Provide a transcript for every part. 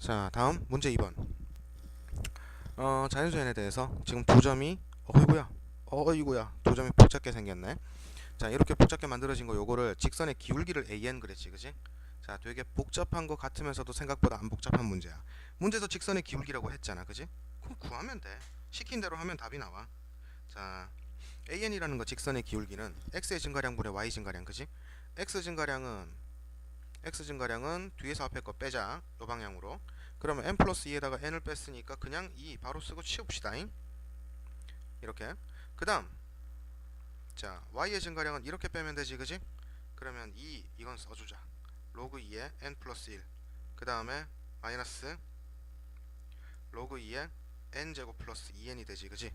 자 다음 문제 2번. 어, 자연수연에 대해서 지금 두 점이 어이구야. 어이구야. 두 점이 복잡게 생겼네. 자 이렇게 복잡게 만들어진 거 요거를 직선의 기울기를 an 그랬지 그지? 자 되게 복잡한 거 같으면서도 생각보다 안 복잡한 문제야. 문제에서 직선의 기울기라고 했잖아 그지? 그럼 구하면 돼. 시킨 대로 하면 답이 나와. 자 an이라는 거 직선의 기울기는 x의 증가량분의 y 증가량 그지? X 증가량은 x 증가량은 뒤에서 앞에 거 빼자 요 방향으로 그러면 n 플러스 2에다가 n을 뺐으니까 그냥 2 바로 쓰고 치웁시다잉. 이렇게. 그 다음 자 y의 증가량은 이렇게 빼면 되지 그지? 그러면 2 이건 써주자. 로그 2에 n 플러스 1그 다음에 마이너스 로그 2에 n 제곱 플러스 2n이 되지 그지?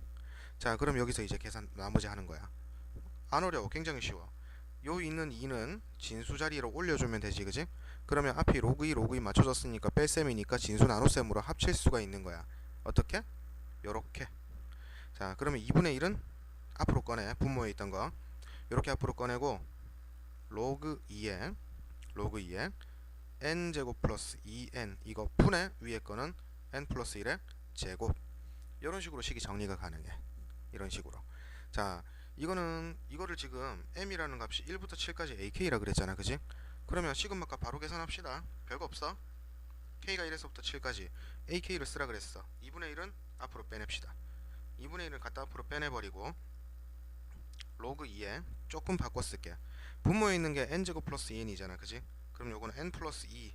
자 그럼 여기서 이제 계산 나머지 하는 거야. 안 어려워. 굉장히 쉬워 요 있는 2는 진수 자리로 올려주면 되지 그지? 그러면 앞이 로그 2 로그 2 맞춰졌으니까 뺄셈이니까 진수 나눗셈으로 합칠 수가 있는 거야. 어떻게? 요렇게. 자 그러면 2분의 1은 앞으로 꺼내 분모에 있던 거. 요렇게 앞으로 꺼내고 로그 2에 로그 2에 n 제곱 플러스 2n 이거 분의 위에 거는 n 플러스 1의 제곱. 이런 식으로 식이 정리가 가능해. 이런 식으로. 자 이거는 이거를 지금 m이라는 값이 1부터 7까지 ak라 그랬잖아 그지? 그러면 시그마 값 바로 계산합시다. 별거 없어. K가 1에서부터 7까지 ak를 쓰라 그랬어. 2분의 1은 앞으로 빼냅시다. 2분의 1을 갖다 앞으로 빼내버리고 로그 2에 조금 바꿔 쓸게. 분모에 있는 게 n제곱 플러스 2n이잖아 그지? 그럼 요거는 n 플러스 2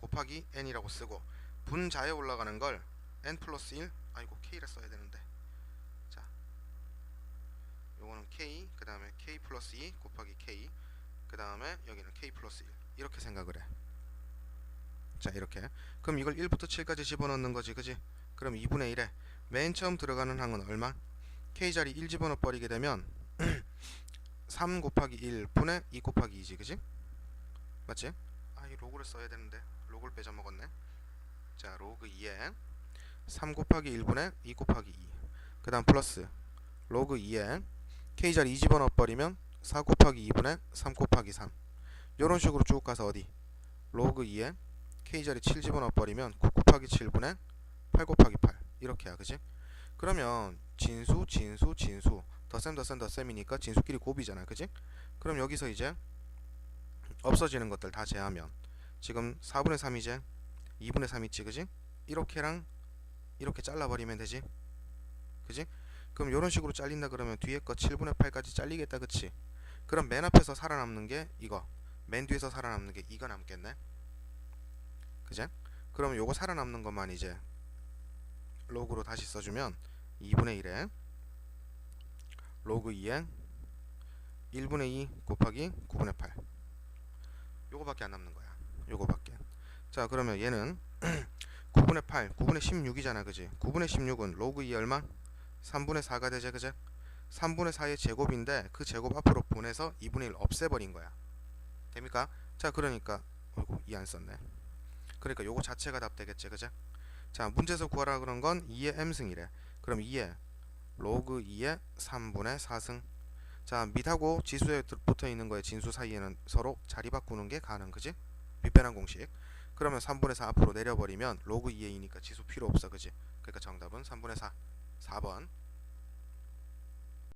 곱하기 n이라고 쓰고 분자에 올라가는 걸 n 플러스 1 아이고 k를 써야 되는데. 자 요거는 k 그 다음에 k 플러스 2 곱하기 k 그 다음에 여기는 k 플러스 1 이렇게 생각을 해자 이렇게. 그럼 이걸 1부터 7까지 집어넣는 거지 그지? 그럼 2분의 1에 맨 처음 들어가는 항은 얼마? k자리 1 집어넣어 버리게 되면 3 곱하기 1 분의 2 곱하기 2지 그지? 맞지? 아 이 로그를 써야 되는데. 로그를 빼져먹었네. 자 로그 2에 3 곱하기 1분의 2 곱하기 2 그 다음 플러스 로그 2에 k자리 2 집어 넣어 버리면 4 곱하기 2분의 3 곱하기 3 요런 식으로 쭉 가서 어디 로그 2에 k자리 7 집어 넣어 버리면 9 곱하기 7분의 8 곱하기 8 이렇게야 그지? 그러면 진수 진수 진수 덧셈 덧셈 덧셈이니까 진수끼리 곱이잖아 그지? 그럼 여기서 이제 없어지는 것들 다 제하면 지금 4분의 3이제 2분의 3 있지 그지? 이렇게랑 이렇게 잘라버리면 되지 그지? 그럼 이런 식으로 잘린다 그러면 뒤에 거 7분의 8까지 잘리겠다 그치? 그럼 맨 앞에서 살아남는 게 이거 맨 뒤에서 살아남는 게 이거 남겠네 그제? 그럼 요거 살아남는 것만 이제 로그로 다시 써주면 2분의 1에 로그 2에 1분의 2 곱하기 9분의 8 요거밖에 안 남는 거야 요거밖에 자 그러면 얘는 9분의 8 9분의 16이잖아 그지 9분의 16은 로그 2 얼마? 3분의 4가 되지 그제? 3분의 4의 제곱인데 그 제곱 앞으로 보내서 2분의 1 없애버린 거야. 됩니까? 자 그러니까 어이구 2안 썼네. 그러니까 요거 자체가 답 되겠지 그제? 자 문제에서 구하라 그런 건 2의 m승이래. 그럼 2의 로그 2의 3분의 4승. 자 밑하고 지수에 들- 붙어 있는 거에 진수 사이에는 서로 자리 바꾸는 게 가능 그지? 빗변환 공식. 그러면 3분의 4 앞으로 내려버리면 로그 2의 2니까 지수 필요 없어 그지? 그러니까 정답은 3분의 4 4번